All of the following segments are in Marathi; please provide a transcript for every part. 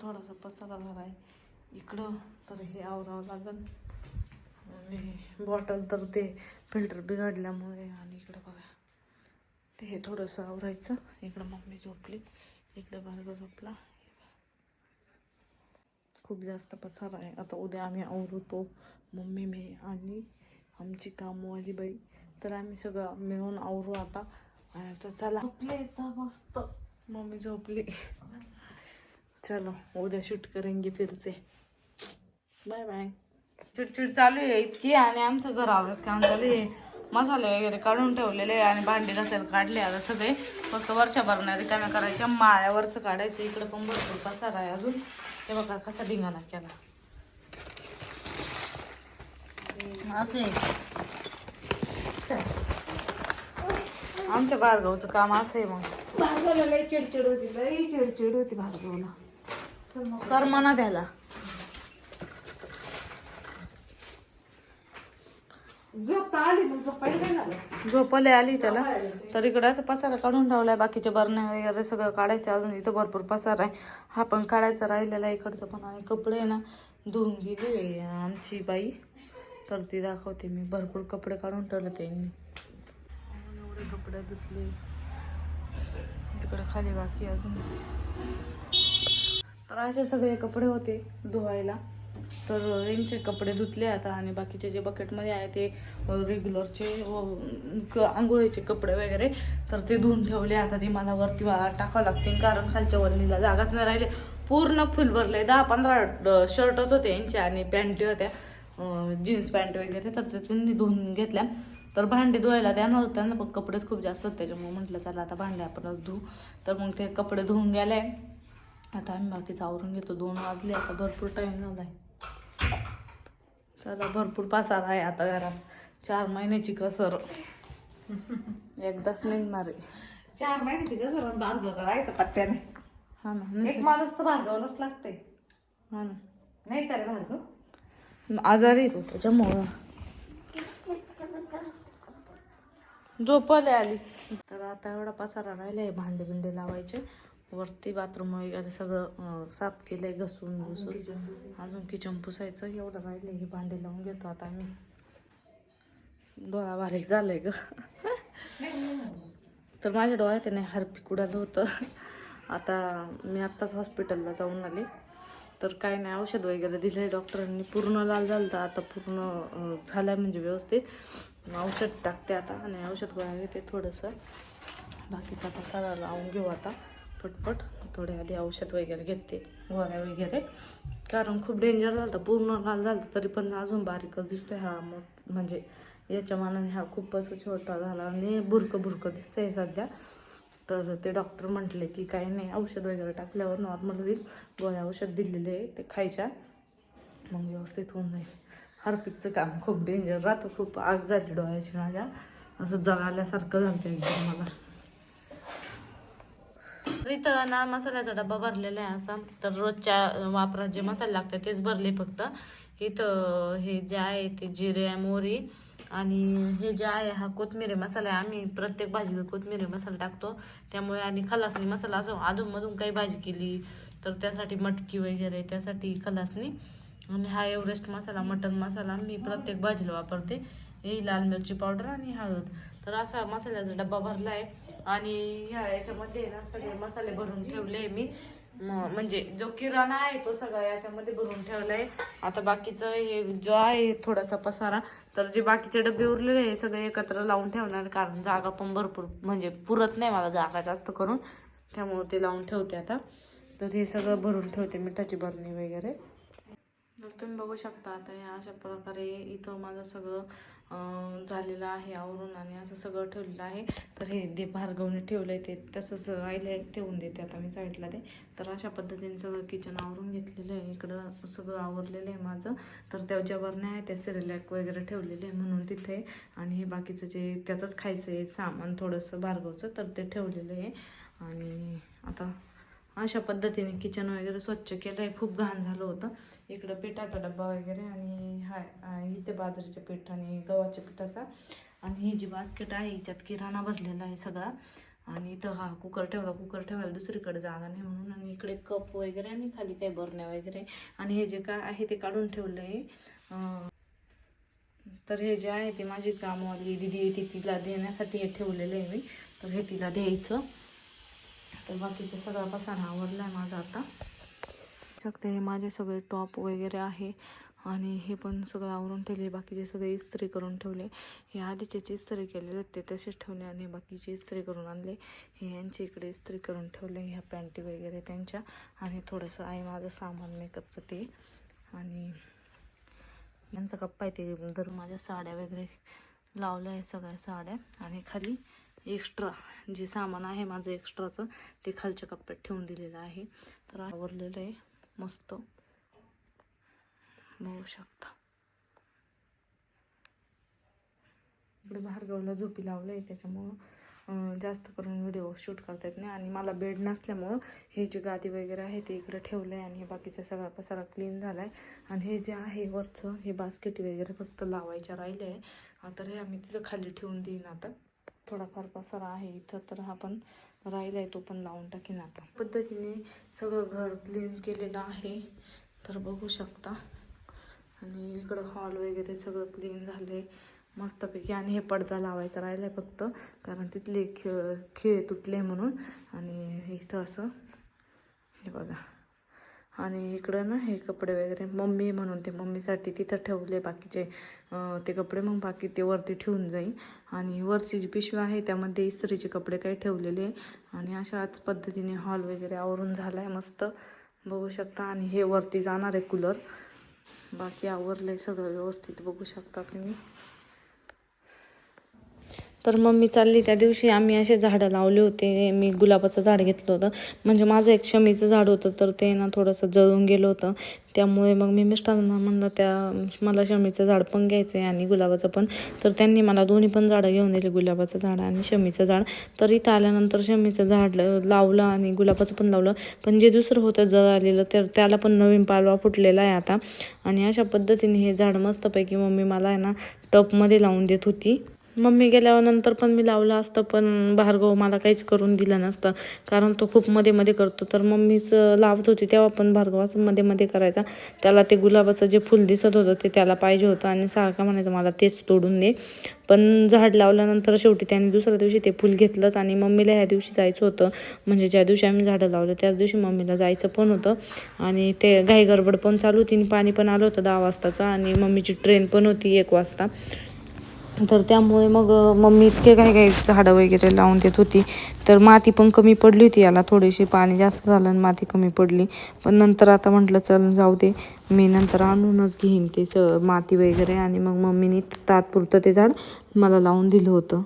थोडासा पसारा झाला आहे इकडं तर हे आवरावं लागल. आणि बॉटल तर ते फिल्टर बिघडल्यामुळे आणि इकडं बघा. ते हे थोडंसं आवरायचं. इकडं मम्मी झोपली. इकडं भार्गव झोपला. खूप जास्त पसारा आहे. आता उद्या आम्ही आवरतो. मम्मी मी आणि आमची कामवाली बाई. तर आम्ही सगळं मिळून आवरू आता. आणि आता चला. झोपले आता मस्त. मम्मी झोपली. चलो उद्या शूट करेंगे फिरचे बाय बाय चिडचिड चालू आहे इतकी आणि आमचं घर आवरच काम चालू आहे. मसाले वगैरे काढून ठेवलेले आहे आणि भांडी घासायला काढले आता सगळे. फक्त वर्षा भरण्या रिकाम्या करायच्या माळ्यावरचं काढायचं इकडे पण भरपूर पसार आहे अजून. हे बघा कसा धिंगाणा केला. असे आमच्या भार्गवचं काम असं आहे मग. भार्गवला लई चिडचिड होती लई चिडचिड होती भार्गवला कर म्हणा त्याला. झोपले आली त्याला. तर इकडे असं पसारा काढून ठेवलाय बाकीचे बरण्या वगैरे सगळं काढायचं अजून. इथं भरपूर पसारा आहे. हा पण काढायचा राहिलेला आहे इकडचं पण. आणि कपडे ना धुवून गेली आमची बाई. तर ती दाखवते मी. भरपूर कपडे काढून ठेवले त्यांनी. एवढे कपडे धुतले. तिकडे खाली बाकी अजून. तर असे सगळे कपडे होते धुवायला. तर यांचे कपडे धुतले आता आणि बाकीचे जे बकेटमध्ये आहे ते रेग्युलरचे आंघोळीचे कपडे वगैरे तर ते धुवून ठेवले. आता ते मला वरती टाकावं लागतील कारण खालच्या वल्लीला जागाच नाही राहिले. पूर्ण फुल भरले. दहा पंधरा शर्टच होते यांचे आणि पॅन्टी होत्या जीन्स पॅन्ट वगैरे. तर ते त्यांनी धुवून घेतल्या. तर भांडे धुवायला देणार होत्या ना पण कपडेच खूप जास्त होते. त्याच्यामुळे म्हटलं चला आता भांडे आपण धुवू तर मग ते कपडे धुवून गेले. आता आम्ही बाकीचं आवरून घेतो. दोन वाजले आता भरपूर टाईम झाला आहे चला भरपूर पसार आहे आता घरात. चार महिन्याची कसर. एकदाच निघणार आहे. चार महिन्याची कसं भार्गवचा राहायचं पत्त्याने हा ना एक माणूस तर भार्गवलाच लागते हा ना. नाही का रे भार्गव? आजारी येतो त्याच्यामुळं. झोपले आली. तर आता एवढा पसारा राहिला आहे भांडे बिंडे लावायचे. वरती बाथरूम वगैरे सगळं साफ केलंय घसून घुसून. अजून किचन पुसायचं. एवढं राहिले हे भांडे लावून घेतो आता आम्ही. डोळा बारीक झालाय ग. तर माझ्या डोळ्यात नाही हारपीक उडालं होतं. आता मी आत्ताच हॉस्पिटलला जाऊन आले. तर काय नाही औषध वगैरे दिले डॉक्टरांनी पूर्ण लाल झालं तर आता पूर्ण झालं म्हणजे व्यवस्थित. औषध टाकते आता आणि औषध गोळ्या घेते थोडंसं. बाकीचा आता सगळा लावून घेऊ आता. पटपट थोडे आधी औषध वगैरे घेते गोळ्या वगैरे. कारण खूप डेंजर झालं पूर्ण लाल झालं तरी पण अजून बारीकच दिसतोय हा मोठ म्हणजे याच्या मानाने हा खूपच छोटा झाला आणि बुरकं बुरकं दिसतंय सध्या. तर ते डॉक्टर म्हटले की काही नाही औषध वगैरे टाकल्यावर नॉर्मल होईल. गोळ्या औषध दिलेले आहे ते खायच्या. मग व्यवस्थित होऊन जाईल. हार्पिकचं काम खूप डेंजर राहतं खूप आग झाली डोळ्याची माझ्या. असं जळाल्यासारखं झालं एकदम मला. इथं ना मसाल्याचा डब्बा भरलेला आहे असा. तर रोजच्या वापरात जे मसाले लागतात तेच भरले फक्त. इथं हे जे आहे ते जिरे मोहरी आणि हे जे आहे हा कोथमिरी मसाला आहे. आम्ही प्रत्येक भाजीला कोथमिरी मसाला टाकतो. त्यामुळे आणि खलासनी मसाला असं अधूनमधून काही भाजी केली तर त्यासाठी मटकी वगैरे त्यासाठी खलासनी आणि हा एव्हरेस्ट मसाला मटन मसाला मी प्रत्येक भाजीला वापरते. ही लाल मिरची पावडर आणि हळद. तर असा मसाल्याचा डब्बा भरला आहे आणि ह्या याच्यामध्ये ना सगळे मसाले भरून ठेवले मी. म्हणजे जो किराणा आहे तो सगळा याच्यामध्ये भरून ठेवला आहे आता बाकीचं हे जो आहे थोडासा पसारा तर जे बाकीचे डबे उरलेले हे सगळे एकत्र लावून ठेवणार. कारण जागा पण भरपूर म्हणजे पुरत नाही मला जागा जास्त करून. त्यामुळे ते लावून ठेवते आता. तर हे सगळं भरून ठेवते मिठाची भरणी वगैरे. तर तुम्ही बघू शकता आता या अशा प्रकारे इथं माझं सगळं झालेलं आहे आवरून आणि असं सगळं ठेवलेलं आहे. तर हे दे भार्गवने ठेवलं आहे ते तसंच राहिले ठेवून देते आता मी साईडला ते. तर अशा पद्धतीने सगळं किचन आवरून घेतलेलं आहे. इकडं सगळं आवरलेलं आहे माझं. तर त्या ज्या बरण्या आहे त्या सिरिलॅक वगैरे ठेवलेले आहे म्हणून तिथे. आणि हे बाकीचं जे त्याचंच खायचं आहे सामान थोडंसं भार्गवचं तर ते ठेवलेलं आहे. आणि आता अशा पद्धतीने किचन वगैरे स्वच्छ केलं आहे खूप घाण झालं होतं. इकडं पिठाचा डब्बा वगैरे आणि हा इथे बाजरीचे पीठ आणि गव्हाच्या पिठाचा. आणि ही जी बास्केट आहे हिच्यात किराणा भरलेला आहे सगळा. आणि इथं हा कुकर ठेवला कुकर ठेवायला दुसरीकडे जागा नाही म्हणून. आणि इकडे कप वगैरे आणि खाली काही बरण्या वगैरे. आणि हे जे काय आहे ते काढून ठेवलं आहे तर हे जे आहे ते माझी कामवाली दिदी येते तिला देण्यासाठी हे ठेवलेलं आहे मी. तर हे तिला द्यायचं. तर बाकीचं सगळा पसारा आवडला आहे माझा आता. शकते हे माझे सगळे टॉप वगैरे आहे आणि हे पण सगळं आवरून ठेवले बाकीचे सगळे इस्त्री करून ठेवले. हे आधीचे इस्त्री केलेले आहेत ते तसेच ठेवले आणि बाकीचे इस्त्री करून आणले. हे यांच्या इकडे इस्त्री करून ठेवले ह्या पॅन्टी वगैरे त्यांच्या. आणि थोडंसं आहे माझं सामान मेकअपचं ते. आणि यांचा कप्पा आहे ते दर माझ्या साड्या वगैरे लावल्या आहे सगळ्या साड्या. आणि खाली एक्स्ट्रा जे सामान आहे माझं एक्स्ट्राचं ते खालच्या कप्प्यात ठेवून दिलेलं आहे. तर आवरलेलं आहे मस्त. बघू शकता. इकडे भार्गवला झोपी लावलं आहे त्याच्यामुळं जास्त करून व्हिडिओ शूट करता येत नाही. आणि मला बेड नसल्यामुळं हे जे गादी वगैरे आहे ते इकडे ठेवलं आहे आणि हे बाकीचा सगळा पसारा क्लीन झाला आहे आणि हे जे आहे वरचं हे बास्केट वगैरे फक्त लावायच्या राहिले आहे तर हे आम्ही तिथं खाली ठेवून देईन आता. थोडाफार पसारा आहे इथं तर हा पण राहिला आहे तो पण लावून टाकीन आता. पद्धतीने सगळं घर क्लीन केलेलं आहे. तर बघू शकता. आणि इकडं हॉल वगैरे सगळं क्लीन झाले मस्तपैकी. आणि हे पडदा लावायचा राहिला आहे फक्त कारण तिथले खे खिळे तुटले म्हणून. आणि इथं असं हे बघा. आणि इकडं ना हे कपडे वगैरे मम्मी म्हणून ते मम्मीसाठी तिथं ठेवले बाकीचे ते कपडे. मग बाकी ते वरती ठेवून जाईल आणि वरची जी पिशवी आहे त्यामध्ये इस्त्रीचे कपडे काही ठेवलेले आहे. आणि अशाच पद्धतीने हॉल वगैरे आवरून झाला आहे मस्त. बघू शकता. आणि हे वरती जाणार आहे कूलर. बाकी आवरलं आहे सगळं व्यवस्थित. बघू शकता तुम्ही. तर मम्मी चालली. त्या दिवशी आम्ही असे झाडं लावले होते. मी गुलाबाचं झाड घेतलं होतं. म्हणजे माझं एक शमीचं झाड होतं तर ते ना थोडंसं जळून गेलं होतं. त्यामुळे मग मी मिस्टरांना म्हणलं त्या मला शमीचं झाड पण घ्यायचं आहे आणि गुलाबाचं पण. तर त्यांनी मला दोन्ही पण झाडं घेऊन दिले गुलाबाचं झाड आणि शमीचं झाड. तर इथं आल्यानंतर शमीचं झाड ल- लावलं आणि गुलाबाचं पण लावलं. पण जे दुसरं होतं जळालेलं तर त्याला पण नवीन पालवा फुटलेला आहे आता. आणि अशा पद्धतीने हे झाड मस्तपैकी मम्मी मला आहे ना टपमध्ये लावून देत होती. मम्मी गेल्यानंतर पण मी लावलं असतं पण भार्गव मला काहीच करून दिलं नसतं. कारण तो खूप मध्ये मध्ये करतो. तर मम्मीच लावत होती तेव्हा पण भार्गवाचं मध्ये मध्ये करायचा. त्याला ते गुलाबाचं जे फुल दिसत होतं ते त्याला पाहिजे होतं आणि सारखं म्हणायचं मला तेच तोडून दे. पण झाड लावल्यानंतर शेवटी त्याने दुसऱ्या दिवशी ते फुल घेतलंच आणि मम्मीला ह्या दिवशी जायचं होतं. म्हणजे ज्या दिवशी आम्ही झाडं लावलं त्याच दिवशी मम्मीला जायचं पण होतं. आणि ते घाई गडबड पण चालू होती आणि पाणी पण आलं होतं दहा वाजताचं आणि मम्मीची ट्रेन पण होती एक वाजता. तर त्यामुळे मग मम्मी इतके काही काही झाडं वगैरे लावून देत होती. तर माती पण कमी पडली होती याला थोडीशी पाणी जास्त झालं आणि माती कमी पडली. पण नंतर आता म्हटलं चल जाऊ दे. मी नंतर आणूनच घेईन ते स माती वगैरे. आणि मग मम्मीने तात्पुरतं ते झाड मला लावून दिलं होतं.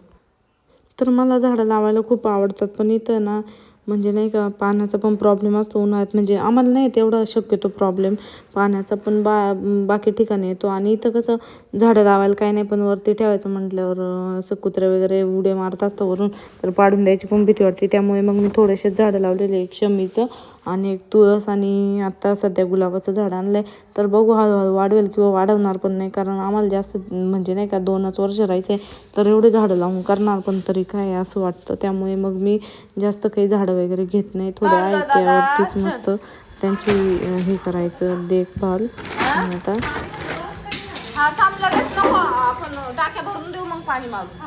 तर मला झाडं लावायला खूप आवडतात. पण इथं ना म्हणजे नाही का पाण्याचा पण प्रॉब्लेम असतो उन्हाळ्यात. म्हणजे आम्हाला नाही तेवढा शक्यतो प्रॉब्लेम पाण्याचा पण बा बाकी ठिकाणी येतो. आणि इथं कसं झाडं लावायला काही नाही पण वरती ठेवायचं म्हटल्यावर असं कुत्रे वगैरे उडे मारत असतं वरून तर पाडून द्यायची पण भीती वाटते. त्यामुळे मग मी थोडेसेच झाडं लावलेले एक शमीचं आणि एक तुळस आणि आत्ता सध्या गुलाबाचं झाड आणलं आहे तर बघू हळूहळू वाढवेल किंवा वाढवणार पण नाही कारण आम्हाला जास्त म्हणजे नाही का दोनच वर्ष राहायचं आहे तर एवढे झाडं लावून करणार पण तरी काय असं वाटतं. त्यामुळे मग मी जास्त काही झाडं वगैरे घेत नाही. थोडे आहेत त्यावरतीच मस्त त्यांची हे करायचं देखभाल. आता हा आपण टाक्या भरून देऊ मग पाणी मारू.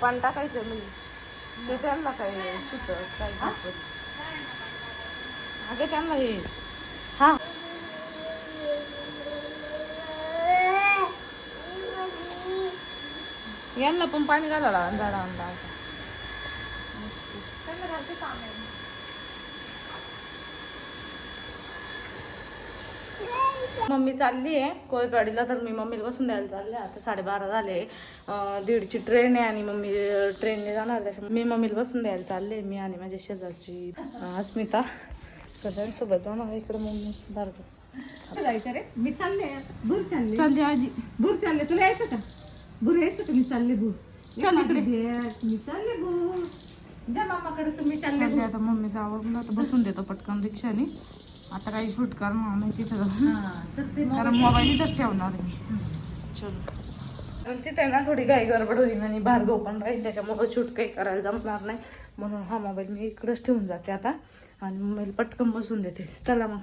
पाणी टाकायचं म्हणजे. त्यांना काय. अगं त्यांना हे. हा. यांना पण पाणी घालायला झाडांना मम्मी चालली आहे. कोळपेवाडीला तर मी मम्मीला बसून द्यायला चालले आता साडेबारा झाले दीडची ट्रेन आहे आणि मम्मी ट्रेनने जाणार त्याच्यामुळे मी मम्मीला बसून द्यायला चालले मी आणि माझ्या शेजारची अस्मिता. सगळ्यांसोबत जाणार आहे इकडे मम्मी. भारत जायचं रे? मी चालले भूर चालले. चालली आजी. भूर चालले. तुला यायचं का? भूर यायचं का? मी चालले भूर. चल इकडे. मी चालले भूर. जा मामाकडे तुम्ही चालले आता मम्मीचं आवडलं तर बसून देतो पटकन रिक्षाने. आता काही शूट करणार नाही तिथं. हा कारण मोबाईल इथंच ठेवणार आहे मी. चलो. तिथे ना थोडी घाई गडबड होईल आणि भार्गव पण राहील त्याच्यामुळं शूट काही करायला जमणार नाही. म्हणून हा मोबाईल मी इकडंच ठेवून जाते आता. आणि मोबाईल पटकन बसून देते. चला मग.